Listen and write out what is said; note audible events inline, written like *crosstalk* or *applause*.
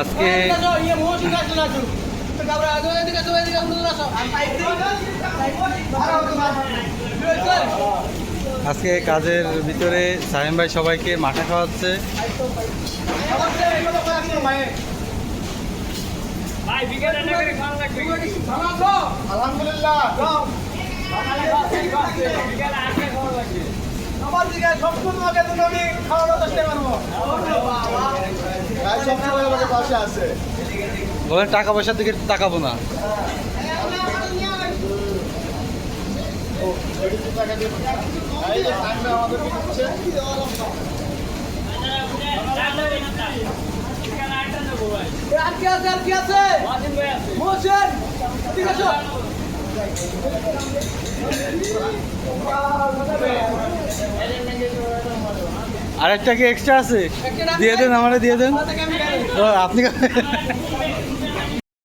আজকে আজকে কাজের ভিতরে সাহেম ভাই সবাইকে মাঠে খাওয়াচ্ছে। ভাই বিকেল রান্না করে খাওয়া লাগবে। আলহামদুলিল্লাহ আছে। টাকা পয়সার দিকে তাকাবো না। এই যে সামনে আমাদের দিচ্ছে বিকেল আটটা নেব ভাই আর কি আছে আর আরেকটা কি এক্সট্রা আছে? দিয়ে দেন আমারে দিয়ে দেন। আপনি *laughs*